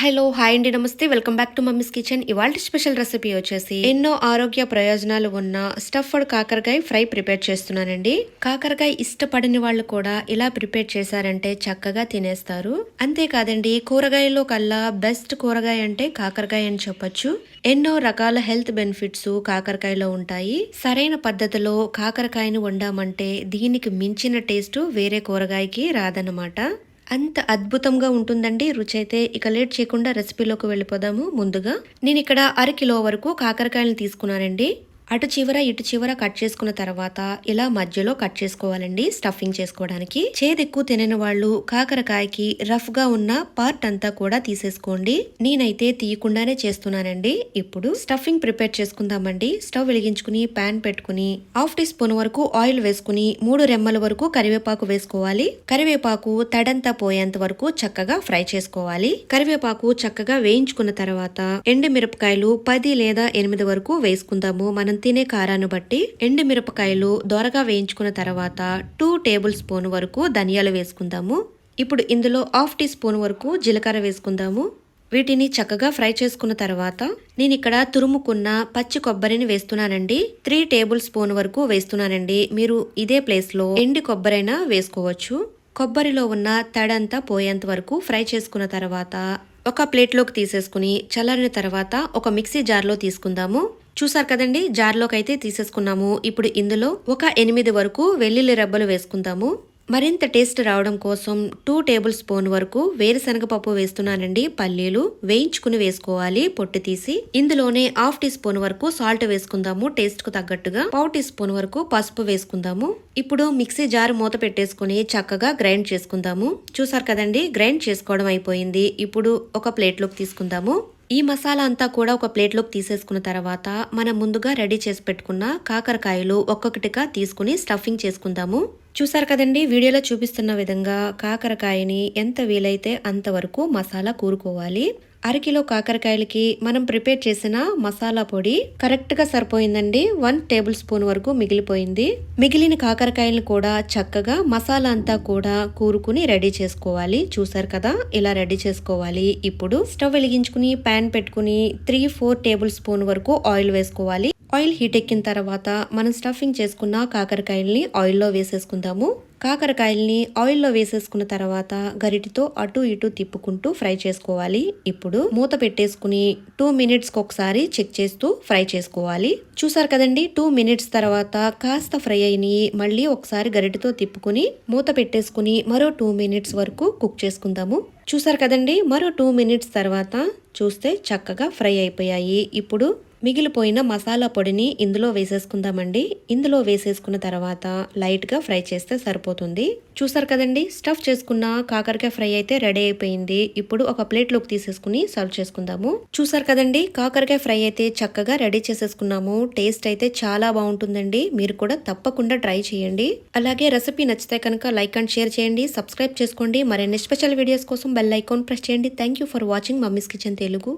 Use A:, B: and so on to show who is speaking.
A: Hello hi అండి namaste. Welcome back to mummy's kitchen. ఇవాళ special recipe వచ్చేసి ఎన్నో ఆరోగ్య ప్రయోజనాలు ఉన్న స్టఫ్డ్ కాకరకాయ ఫ్రై ప్రిపేర్ చేస్తున్నానండి. కాకరకాయ ఇష్టపడని వాళ్ళు కూడా ఇలా ప్రిపేర్ చేశారంటే చక్కగా తినేస్తారు. అంతేకాదండి కూరగాయల్లో కల్లా బెస్ట్ కూరగాయ అంటే కాకరకాయ అని చెప్పొచ్చు. ఎన్నో రకాల హెల్త్ బెనిఫిట్స్ కాకరకాయలో ఉంటాయి. సరైన పద్ధతిలో కాకరకాయను వండామంటే దీనికి మించిన టేస్ట్ వేరే కూరగాయకి రాదనమాట అంత అద్భుతంగా ఉంటుందండి. రుచి అయితే ఇక లేట్ చేయకుండా రెసిపీలోకి వెళ్ళిపోదాము ముందుగా. నేను ఇక్కడ అర కిలో వరకు కాకరకాయలు తీసుకున్నానండి. అటు చివర ఇటు చివర కట్ చేసుకున్న తర్వాత ఇలా మధ్యలో కట్ చేసుకోవాలండి స్టఫింగ్ చేసుకోవడానికి. చేదు ఎక్కువ తినని వాళ్ళు కాకరకాయకి రఫ్గా ఉన్న పార్ట్ అంతా కూడా తీసేసుకోండి. నేనైతే తీయకుండానే చేస్తున్నానండి. ఇప్పుడు స్టఫింగ్ ప్రిపేర్ చేసుకుందామండి. స్టవ్ వెలిగించుకుని ప్యాన్ పెట్టుకుని హాఫ్ టీ స్పూన్ వరకు ఆయిల్ వేసుకుని మూడు రెమ్మల వరకు కరివేపాకు వేసుకోవాలి. కరివేపాకు తడంతా పోయేంత వరకు చక్కగా ఫ్రై చేసుకోవాలి. కరివేపాకు చక్కగా వేయించుకున్న తర్వాత ఎండు మిరపకాయలు పది లేదా ఎనిమిది వరకు వేసుకుందాము. మనం తినే కారాన్ని బట్టి ఎండు మిరపకాయలు దోరగా వేయించుకున్న తర్వాత టూ టేబుల్ స్పూన్ వరకు ధనియాలు వేసుకుందాము. ఇప్పుడు ఇందులో హాఫ్ టీ స్పూన్ వరకు జీలకర్ర వేసుకుందాము. వీటిని చక్కగా ఫ్రై చేసుకున్న తర్వాత నేను ఇక్కడ తురుముకున్న పచ్చి కొబ్బరిని వేస్తున్నానండి. త్రీ టేబుల్ స్పూన్ వరకు వేస్తున్నానండి. మీరు ఇదే ప్లేస్లో ఎండి కొబ్బరైనా వేసుకోవచ్చు. కొబ్బరిలో ఉన్న తడంతా పోయేంత వరకు ఫ్రై చేసుకున్న తర్వాత ఒక ప్లేట్లోకి తీసేసుకుని చల్లారిన తర్వాత ఒక మిక్సీ జార్లో తీసుకుందాము. చూసారు కదండి జార్లోకి అయితే తీసేసుకున్నాము. ఇప్పుడు ఇందులో ఒక ఎనిమిది వరకు వెల్లుల్లి రెబ్బలు వేసుకుందాము. మరింత టేస్ట్ రావడం కోసం టూ టేబుల్ స్పూన్ వరకు వేరుశనగ పప్పు వేస్తున్నానండి. పల్లీలు వేయించుకుని వేసుకోవాలి పొట్టు తీసి. ఇందులోనే హాఫ్ టీ స్పూన్ వరకు సాల్ట్ వేసుకుందాము టేస్ట్కు తగ్గట్టుగా. పావు టీ స్పూన్ వరకు పసుపు వేసుకుందాము. ఇప్పుడు మిక్సీ జార్ మూత పెట్టేసుకుని చక్కగా గ్రైండ్ చేసుకుందాము. చూసారు కదండి గ్రైండ్ చేసుకోవడం అయిపోయింది. ఇప్పుడు ఒక ప్లేట్లోకి తీసుకుందాము. ఈ మసాలా అంతా కూడా ఒక ప్లేట్లోకి తీసేసుకున్న తర్వాత మనం ముందుగా రెడీ చేసి పెట్టుకున్న కాకరకాయలు ఒక్కొక్కటిగా తీసుకుని స్టఫింగ్ చేసుకుందాము. చూసారు కదండి వీడియోలో చూపిస్తున్న విధంగా కాకరకాయని ఎంత వీలైతే అంతవరకు మసాలా కూరుకోవాలి. అరకిలో కాకరకాయలకి మనం ప్రిపేర్ చేసిన మసాలా పొడి కరెక్ట్గా సరిపోయిందండి. వన్ టేబుల్ స్పూన్ వరకు మిగిలిపోయింది. మిగిలిన కాకరకాయలను కూడా చక్కగా మసాలా అంతా కూడా కూరుకుని రెడీ చేసుకోవాలి. చూసారు కదా ఇలా రెడీ చేసుకోవాలి. ఇప్పుడు స్టవ్ వెలిగించుకుని పాన్ పెట్టుకుని త్రీ ఫోర్ టేబుల్ స్పూన్ వరకు ఆయిల్ వేసుకోవాలి. ఆయిల్ హీట్ ఎక్కిన తర్వాత మనం స్టఫింగ్ చేసుకున్న కాకరకాయల్ని ఆయిల్లో వేసేసుకుందాము. కాకరకాయల్ని ఆయిల్లో వేసేసుకున్న తర్వాత గరిటితో అటు ఇటు తిప్పుకుంటూ ఫ్రై చేసుకోవాలి. ఇప్పుడు మూత పెట్టేసుకుని టూ మినిట్స్కి ఒకసారి చెక్ చేస్తూ ఫ్రై చేసుకోవాలి. చూసారు కదండి టూ మినిట్స్ తర్వాత కాస్త ఫ్రై అయినాయి మళ్ళీ ఒకసారి గరిటితో తిప్పుకుని మూత పెట్టేసుకుని మరో టూ మినిట్స్ వరకు కుక్ చేసుకుందాము. చూసారు కదండి మరో టూ మినిట్స్ తర్వాత చూస్తే చక్కగా ఫ్రై అయిపోయాయి. ఇప్పుడు మిగిలిపోయిన మసాలా పొడిని ఇందులో వేసేసుకుందామండి. ఇందులో వేసేసుకున్న తర్వాత లైట్గా ఫ్రై చేస్తే సరిపోతుంది. చూసారు కదండి స్టఫ్ చేసుకున్న కాకరకాయ ఫ్రై అయితే రెడీ అయిపోయింది. ఇప్పుడు ఒక ప్లేట్లోకి తీసేసుకుని సర్వ్ చేసుకుందాము. చూసారు కదండి కాకరకాయ ఫ్రై అయితే చక్కగా రెడీ చేసేసుకున్నాము. టేస్ట్ అయితే చాలా బాగుంటుందండి. మీరు కూడా తప్పకుండా ట్రై చేయండి. అలాగే రెసిపీ నచ్చితే కనుక లైక్ అండ్ షేర్ చేయండి. సబ్స్క్రైబ్ చేసుకోండి. మరిన్ని స్పెషల్ వీడియోస్ కోసం బెల్ ఐకాన్ ప్రెస్ చేయండి. Thank you for watching mummy's kitchen Telugu.